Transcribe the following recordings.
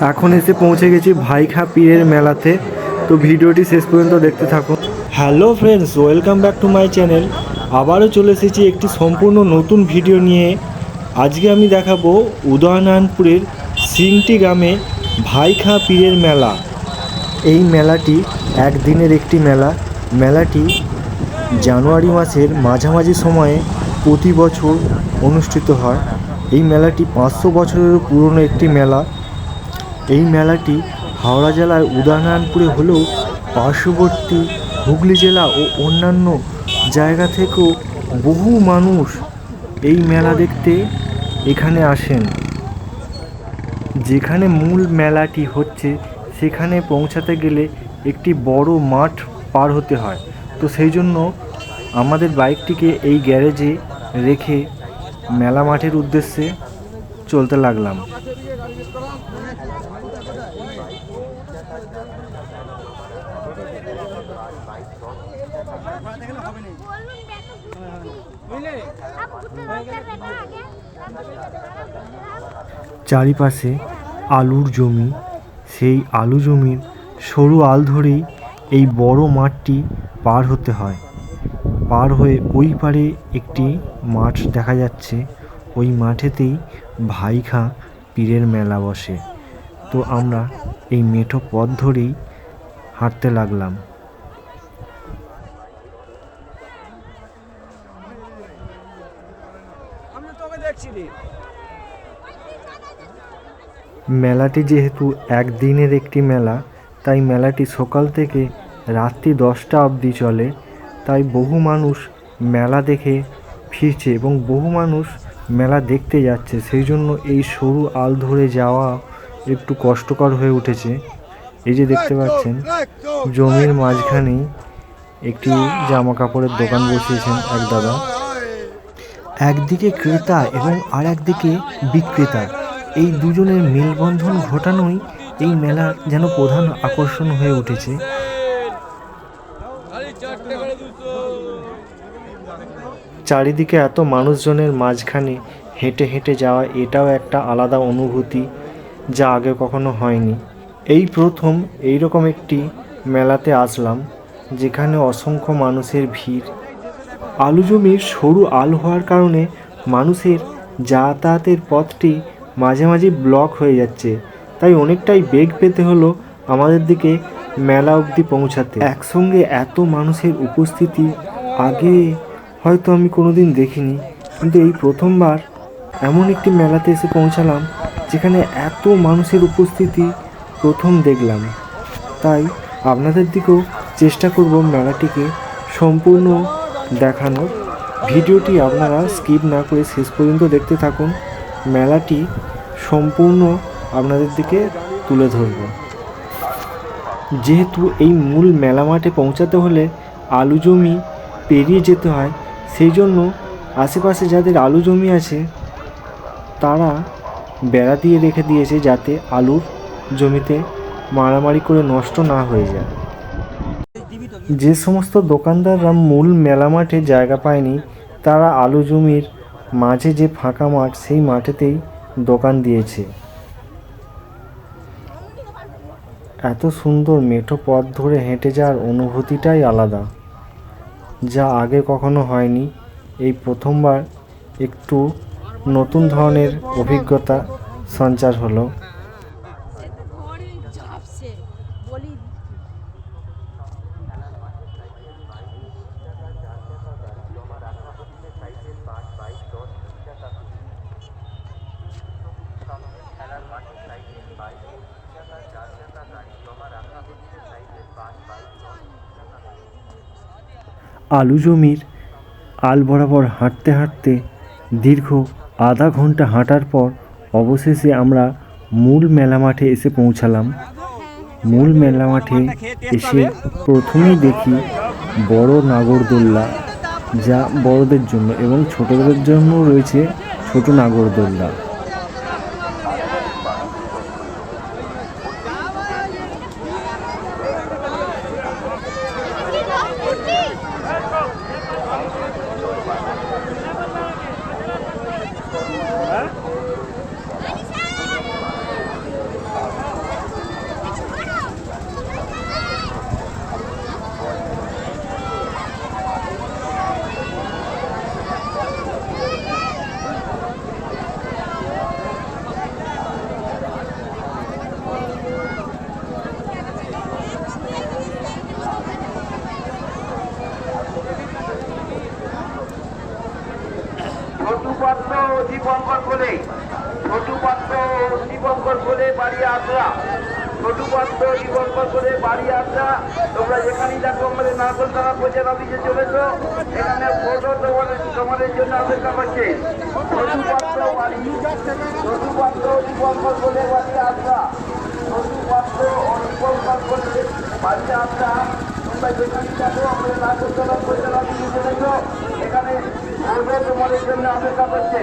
এখন এসে পৌঁছে গেছি ভাইখা পীরের মেলাতে। তো ভিডিওটি শেষ পর্যন্ত দেখতে থাকুন। Hello friends welcome back to my channel আবারও চলে এসেছি একটি সম্পূর্ণ নতুন ভিডিও নিয়ে। আজকে আমি দেখাবো উদয়নারায়ণপুরের সিংটি গ্রামে ভাইখা পীরের মেলা। এই মেলাটি একদিনের একটি মেলা। মেলাটি জানুয়ারি মাসের মাঝামাঝি সময়ে প্রতি বছর অনুষ্ঠিত হয়। এই মেলাটি পাঁচশো বছরেরও পুরনো একটি মেলা। এই মেলাটি হাওড়া জেলার উদয়নারায়ণপুরে হলেও পার্শ্ববর্তী হুগলি জেলা ও অন্যান্য জায়গা থেকেও বহু মানুষ এই মেলা দেখতে এখানে আসেন। যেখানে মূল মেলাটি হচ্ছে, সেখানে পৌঁছাতে গেলে একটি বড় মাঠ পার হতে হয়। তো সেই জন্য আমাদের বাইকটিকে এই গ্যারেজে রেখে মেলা মাঠের উদ্দেশ্যে চলতে লাগলাম। চারিপাশে আলুর জমি, সেই আলু জমির সরু আল ধরেই এই বড় মাঠটি পার হতে হয়। পার হয়ে ওই পারে একটি মাঠ দেখা যাচ্ছে। ওই মাঠেতেই ভাইখা পীরের মেলা বসে। তো আমরা এই মেঠো পথ ধরেই হাঁটতে লাগলাম। মেলাটি যেহেতু একদিনের একটি মেলা তাই মেলাটি সকাল থেকে রাত্রি দশটা অবধি চলে তাই বহু মানুষ মেলা দেখে ফিরছে এবং বহু মানুষ মেলা দেখতে যাচ্ছে। সেই জন্য এই সরু আল ধরে যাওয়া একটু কষ্টকর হয়ে উঠেছে। এই যে দেখতে পাচ্ছেন জমির মাঝখানেই একটি জামা কাপড়ের দোকান বসিয়েছেন এক দাদা। একদিকে ক্রেতা এবং আর একদিকে বিক্রেতা। এই দুজনের মেলবন্ধন ঘটানোই এই মেলার যেন প্রধান আকর্ষণ হয়ে উঠেছে। চারিদিকে এত মানুষজনের মাঝখানে হেঁটে হেঁটে যাওয়া এটাও একটা আলাদা অনুভূতি। যা আগে কখনো হয়নি। এই প্রথম এই রকম একটি মেলাতে আসলাম, যেখানে অসংখ্য মানুষের ভিড়। আলু জমির সরু আল হওয়ার কারণে মানুষের যাতায়াতের পথটি মাঝে মাঝে ব্লক হয়ে যাচ্ছে। তাই অনেকটাই বেগ পেতে হলো আমাদের দিকে মেলা অবধি পৌঁছাতে। একসঙ্গে এত মানুষের উপস্থিতি, আগে হয়তো আমি কোনোদিন দেখিনি। কিন্তু এই প্রথমবার এমন একটি মেলাতে এসে পৌঁছালাম যেখানে এত মানুষের উপস্থিতি প্রথম দেখলাম। তাই আপনাদের দিকেও চেষ্টা করব মেলাটিকে সম্পূর্ণ দেখানোর। ভিডিওটি আপনারা স্কিপ না করে শেষ পর্যন্ত দেখতে থাকুন। মেলাটি সম্পূর্ণ আপনাদের দিকে তুলে ধরব। যেহেতু এই মূল মেলা মাঠে পৌঁছাতে হলে আলু জমি পেরিয়ে যেতে হয়, সেই জন্য আশেপাশে যাদের আলু জমি আছে, তারা বেড়া দিয়ে রেখে দিয়েছে যাতে আলুর জমিতে মারামারি করে নষ্ট না হয়ে যায়। যে সমস্ত দোকানদাররা মূল মেলা মাঠে জায়গা পায়নি, তারা আলু জমির মাঝে যে ফাঁকা মাঠ, সেই মাঠেতেই দোকান দিয়েছে। এত সুন্দর মেঠো পথ ধরে হেঁটে যাওয়ার অনুভূতিটাই আলাদা, যা আগে কখনো হয়নি। এই প্রথমবার একটু নতুন ধরনের অভিজ্ঞতা সঞ্চার হলো। আলু জমির আল বরাবর হাঁটতে হাঁটতে দীর্ঘ আধা ঘণ্টা হাঁটার পর অবশেষে আমরা মূল মেলা মাঠে এসে পৌঁছালাম। মূল মেলা মাঠে এসে প্রথমেই দেখি বড় নাগরদোল্লা, যা বড়দের জন্য এবং ছোটদের জন্য রয়েছে ছোট নাগরদোল্লা। দীপঙ্কর কোলে ছোটু দীপঙ্কর কোলে বাড়ি আসরা ছোটু পাত্র দীপঙ্কর কোলে বাড়ি আসরা। তোমরা যেখানেই থাকো, আমাদের নারকল তারা প্রচার অফিসে চলেছ। এখানে ফটো তোমাদের তোমাদের জন্য অপেক্ষা করছে। ছোটু বাড়ি ছোটু পাত্র দীপঙ্কর কোলে বাড়ি আসরা ছোটু পাত্র ও দীপঙ্কর কোলে বাড়ি আসরা। তোমরা যেখানেই থাকো, আমাদের নারকল প্রচার অফিসে চলেছ। এখানে ফটো তোমাদের জন্য অপেক্ষা করছে।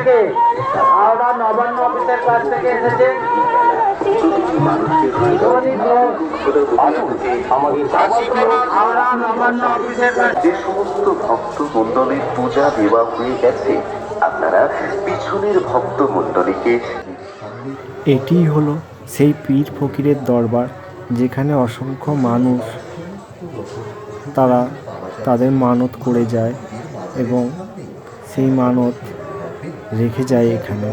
থেকে হাওড়া নবান্ন অফিসের কাছ থেকে এসেছে। যে সমস্ত ভক্ত মণ্ডলীর পূজা দেওয়া হয়ে গেছে আপনারা পিছনের ভক্ত মণ্ডলীকে এটিই হলো সেই পীর ফকিরের দরবার যেখানে অসংখ্য মানুষ তারা তাদের মানত করে যায় এবং সেই মানত রেখে যায় এখানে।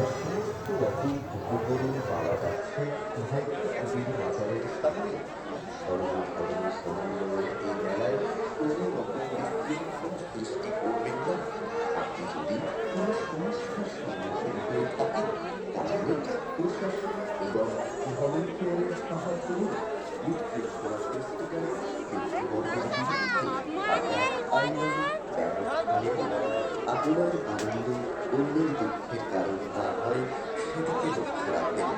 আপনার আনন্দ অন্যের দুঃখের কারণ না হয় সেদিকে লক্ষ্য রাখবেন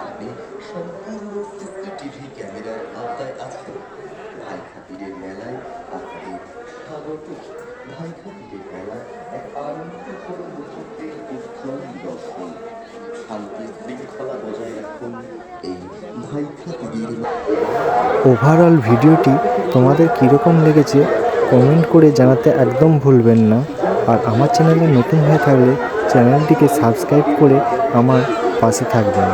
আপনি সম্পূর্ণ সিসিটিভি ক্যামেরার আওতায় আছেন ভাই খাতিরের মেলায় আপনাকে স্বাগত ভাই খাতিরের মেলা এক আনন্দঘন মুহূর্তের ওভারঅল ভিডিওটি তোমাদের কীরকম লেগেছে কমেন্ট করে জানাতে একদম ভুলবেন না। আর আমার চ্যানেলে নতুন হয়ে থাকলে চ্যানেলটিকে সাবস্ক্রাইব করে আমার পাশে থাকবেন।